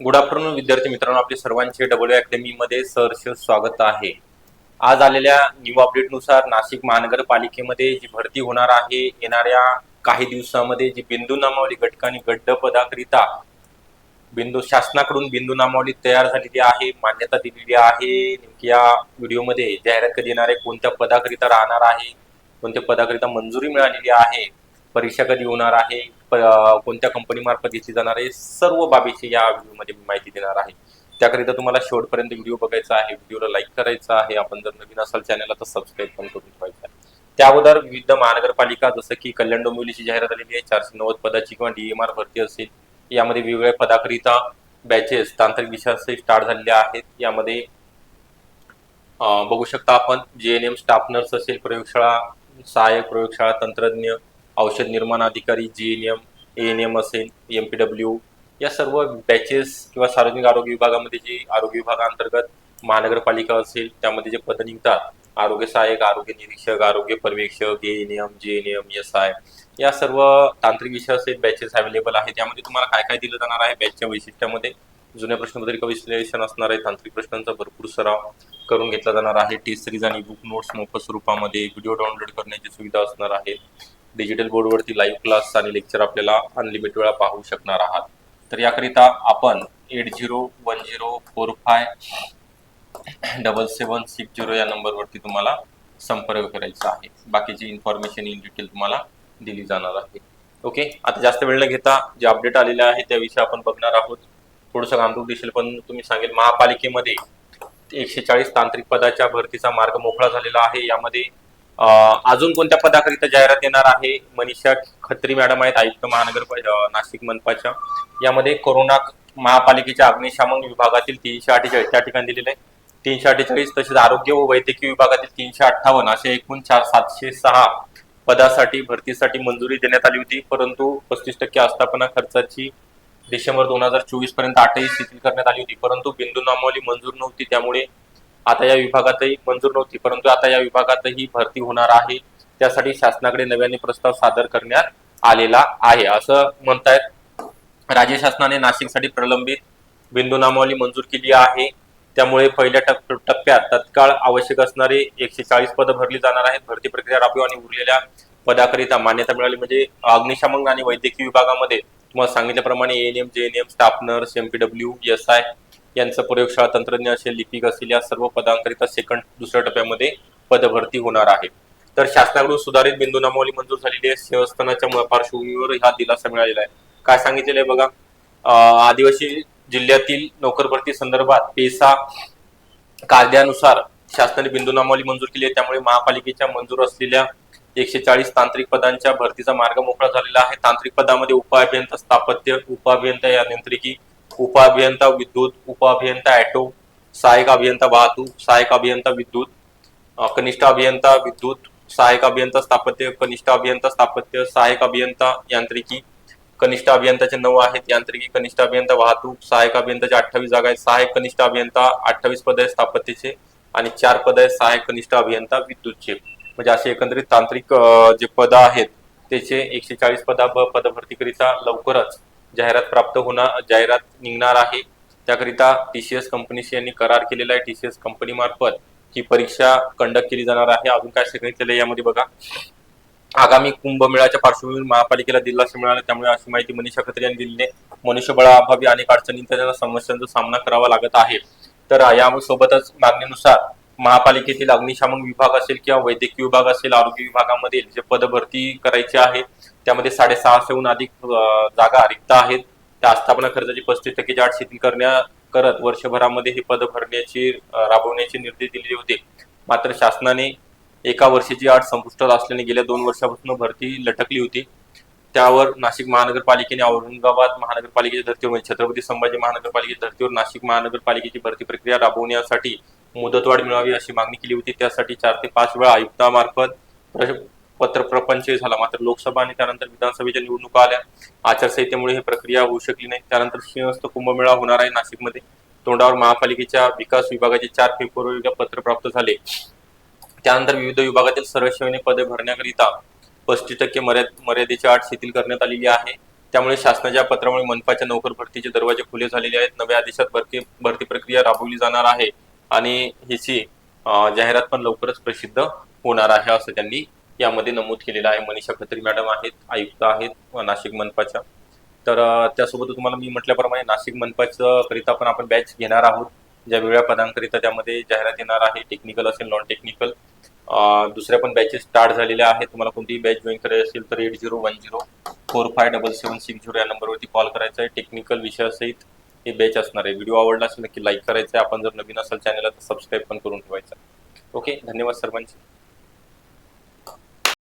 Good afternoon विद्यार्थी मित्रांनो. आपले सर्वांचे डब्ल्यू अकॅडमी मध्ये सहर्ष स्वागत आहे. आज आलेल्या न्यू अपडेटनुसार नाशिक महानगरपालिकेमध्ये जी भरती होणार आहे येणाऱ्या काही दिवसामध्ये जी बिंदू नामावली घटक आणि गड्ड पदाकरिता बिंदू शासनाकडून बिंदू नामावली तयार झालेली आहे मान्यता दिलेली आहे. नेमकी या व्हिडिओमध्ये जाहिरात कधी येणार आहे कोणत्या पदाकरिता राहणार आहे कोणत्या पदाकरिता मंजुरी मिळालेली आहे परीक्षा कधी होणार आहे कोणत्या कंपनी मार्फत घेतली जाणार आहे सर्व बाबीची या व्हिडिओमध्ये मी माहिती देणार आहे. त्याकरिता तुम्हाला शेवटपर्यंत व्हिडिओ बघायचा आहे व्हिडिओला लाईक करायचा आहे. आपण जर नवीन असाल चॅनलला तर सबस्क्राईब पण करून ठेवायचं आहे. त्या अगोदर विविध महानगरपालिका जसं की कल्याण डोंबिवलीची जाहिरात आलेली आहे चारशे नव्वद पदाची किंवा डीएमआर भरती असेल यामध्ये वेगवेगळ्या पदाकरिता बॅचेस तांत्रिक विषय स्टार्ट झालेले आहेत. यामध्ये बघू शकता आपण जे एन एम स्टाफ नर्स असेल प्रयोगशाळा सहाय्यक प्रयोगशाळा तंत्रज्ञ औषध निर्माण अधिकारी G N M A N M असेल एम पी डब्ल्यू या सर्व बॅचेस किंवा सार्वजनिक आरोग्य विभागामध्ये जी आरोग्य विभागाअंतर्गत महानगरपालिका असेल त्यामध्ये जे पद निघतात आरोग्य सहाय्यक आरोग्य निरीक्षक आरोग्य पर्यवेक्षक A N M G N M S I या सर्व तांत्रिक विषय असेल बॅचेस अवेलेबल आहेत. त्यामध्ये तुम्हाला काय काय दिलं जाणार आहे बॅचच्या वैशिष्ट्यामध्ये? जुन्या प्रश्नपत्रिका विश्लेषण असणार आहे तांत्रिक प्रश्नांचा भरपूर सराव करून घेतला जाणार आहे. टेस्ट सिरीज आणि बुक नोट्स मोफत स्वरूपामध्ये व्हिडिओ डाउनलोड करण्याची सुविधा असणार आहे. डिजिटल बोर्डवरती लाईव्ह क्लास आणि लेक्चर आपल्याला अनलिमिटेड वेळा पाहू शकणार आहात. तर याकरिता आपण eight zero one zero four five double seven six zero या नंबरवरती तुम्हाला संपर्क करायचा आहे. बाकीची इन्फॉर्मेशन इन डिटेल तुम्हाला दिली जाणार आहे. ओके आता जास्त वेळ न घेता जे अपडेट आलेले आहे त्याविषयी आपण बघणार आहोत. थोडंसं गांधूक दिसेल पण तुम्ही सांगेल महापालिकेमध्ये एकशे चाळीस तांत्रिक पदाच्या भरतीचा मार्ग मोकळा झालेला आहे. यामध्ये अजून कोणत्या पदाकरिता जाहिरात येणार आहे? मनीषा खत्री मॅडम आहेत आयुक्त महानगर नाशिक मनपाच्या. यामध्ये कोरोना महापालिकेच्या अग्निशामक विभागातील तीनशे अठ्ठेचाळीस त्या ठिकाणी दिलेले आहे. तीनशे अठ्ठेचाळीस तसेच आरोग्य व वैद्यकीय विभागातील तीनशे अठ्ठावन्न असे एकूण चार सातशे सहा पदासाठी भरतीसाठी मंजुरी देण्यात आली होती. परंतु पस्तीस टक्के आस्थापना खर्चाची डिसेंबर दोन हजार चोवीसपर्यंत आठही शिथिल करण्यात आली होती. परंतु बिंदू नामावली मंजूर नव्हती. त्यामुळे आता या विभागातही मंजूर नव्हती परंतु आता या विभागातही भरती होणार आहे. त्यासाठी शासनाकडे नव्याने प्रस्ताव सादर करण्यात आलेला आहे. असं म्हणतायत राज्य शासनाने नाशिकसाठी प्रलंबित बिंदू नामावली मंजूर केली आहे. त्यामुळे पहिल्या टप- टप्प्यात तत्काळ आवश्यक असणारे एकशे चाळीस पदं भरली जाणार आहेत. भरती प्रक्रिया राबवी आणि उरलेल्या पदाकरिता मान्यता मिळाली. म्हणजे अग्निशामक आणि वैद्यकीय विभागामध्ये तुम्हाला सांगितल्याप्रमाणे N M J N M staff nurse MPW S I यांचं प्रयोगशाळा तंत्रज्ञ असेल लिपिक असेल या सर्व पदांकरिता सेकंड दुसऱ्या टप्प्यामध्ये पदभरती होणार आहे. तर शासनाकडून सुधारित बिंदू नामावली मंजूर झालेली आहे. सिंहस्थानाच्या पार्श्वभूमीवर हा दिलासा मिळालेला आहे. काय सांगितलेलं आहे बघा? आदिवासी जिल्ह्यातील नोकर भरती संदर्भात पेसा कायद्यानुसार शासनाने बिंदू नामावली मंजूर केली आहे. त्यामुळे महापालिकेच्या मंजूर असलेल्या एकशे चाळीस तांत्रिक पदांच्या भरतीचा मार्ग मोकळा झालेला आहे. तांत्रिक पदामध्ये उपअभियंता स्थापत्य उपअभियंता यांत्रिकी उपअभियंता विद्युत उपअभियंता ॲटो सहाय्यक अभियंता वाहतूक सहाय्यक अभियंता विद्युत कनिष्ठ अभियंता विद्युत सहाय्यक अभियंता स्थापत्य कनिष्ठ अभियंता स्थापत्य सहाय्यक अभियंता यांत्रिकी कनिष्ठ अभियंताचे नऊ आहेत यांत्रिकी कनिष्ठ अभियंता वाहतूक सहाय्यक अभियंताचे अठ्ठावीस जागा आहेत सहाय्यक कनिष्ठ अभियंता अठ्ठावीस पद आहेत स्थापत्यचे आणि चार पद आहेत सहाय्यक कनिष्ठ अभियंता विद्युतचे. म्हणजे असे एकंदरीत तांत्रिक जे पद आहेत त्याचे एकशे चाळीस पदा पदभरतीकरिता लवकरच जाहिरात प्राप्त होणार जाहिरात निघणार आहे. त्याकरिता टीसीएस कंपनीशी यांनी करार केलेला आहे. टीसीएस कंपनी मार्फत ही परीक्षा कंडक्ट केली जाणार आहे. अजून काय सांगितलेलं आहे यामध्ये बघा. आगामी कुंभमेळ्याच्या पार्श्वभूमीवर महापालिकेला दिलासा मिळाला. त्यामुळे अशी माहिती मनीषा खत्री यांनी दिली आहे मनुष्यबळाअभावी अनेक अडचणींचा त्यांना समस्यांचा सामना करावा लागत आहे. तर यासोबतच मागणीनुसार महापालिकेतील अग्निशामक विभाग असेल किंवा वैद्यकीय विभाग असेल आरोग्य विभागामधील जे पदभरती करायची आहे त्यामध्ये साडेसहाशेहून अधिक जागा रिक्त आहेत. त्या आस्थापना खर्चाची पस्तीस टक्केची आठ शिथिल करण्या करत वर्षभरामध्ये हे पद भरण्याची राबवण्याचे निर्देश दिलेले होते. मात्र शासनाने एका वर्षाची आठ संपुष्टात असल्याने गेल्या दोन वर्षापासून भरती लटकली होती. त्यावर नाशिक महानगरपालिकेने औरंगाबाद महानगरपालिकेच्या धर्तीवर म्हणजे छत्रपती संभाजी महानगरपालिकेच्या धर्तीवर नाशिक महानगरपालिकेची भरती प्रक्रिया राबवण्यासाठी मुदतवाढ मिळावी अशी मागणी केली होती. त्यासाठी चार ते पाच वेळा आयुक्तामार्फत पत्र प्रपंच झाला. मात्र लोकसभा आणि त्यानंतर विधानसभेच्या निवडणुका आल्या. आचारसंहितेमुळे ही प्रक्रिया होऊ शकली नाही. त्यानंतर सिंहस्थ कुंभमेळा होणार आहे नाशिकमध्ये. तोंडावर महापालिकेच्या विकास विभागाचे चार फेब्रुवारीला पत्र प्राप्त झाले. त्यानंतर विविध विभागातील सर्व सेवेने पदे भरण्याकरिता पस्तीस टक्के मर्यादेची अट शिथिल करण्यात आलेली आहे. त्यामुळे शासनाच्या पत्रामुळे मनपाच्या नोकर भरतीचे दरवाजे खुले झालेले आहेत. नव्या आदेशात भरती भरती प्रक्रिया राबवली जाणार आहे. आणि हिची जाहिरात पण लवकरच प्रसिद्ध होणार आहे असं त्यांनी यामध्ये नमूद केलेलं आहे. मनीषा खत्री मॅडम आहेत आयुक्त आहेत नाशिक मनपाच्या. तर त्यासोबत तुम्हाला मी म्हटल्याप्रमाणे नाशिक मनपाचं करिता पण आपण बॅच घेणार आहोत. ज्या वेगळ्या पदांकरिता त्यामध्ये जाहिरात येणार आहे टेक्निकल असेल नॉन टेक्निकल दुसऱ्या पण बॅचेस स्टार्ट झालेल्या आहेत. तुम्हाला कोणतीही बॅच जॉईन करायची असेल तर eight zero one zero four five double seven six zero या नंबरवरती कॉल करायचा आहे. टेक्निकल विषयासहित हे बॅच असणार आहे. व्हिडिओ आवडला असेल नक्की लाईक करायचा आपण जर नवीन असेल चॅनलला तर सबस्क्राईब पण करून ठेवायचं ओके धन्यवाद सर्वांचे.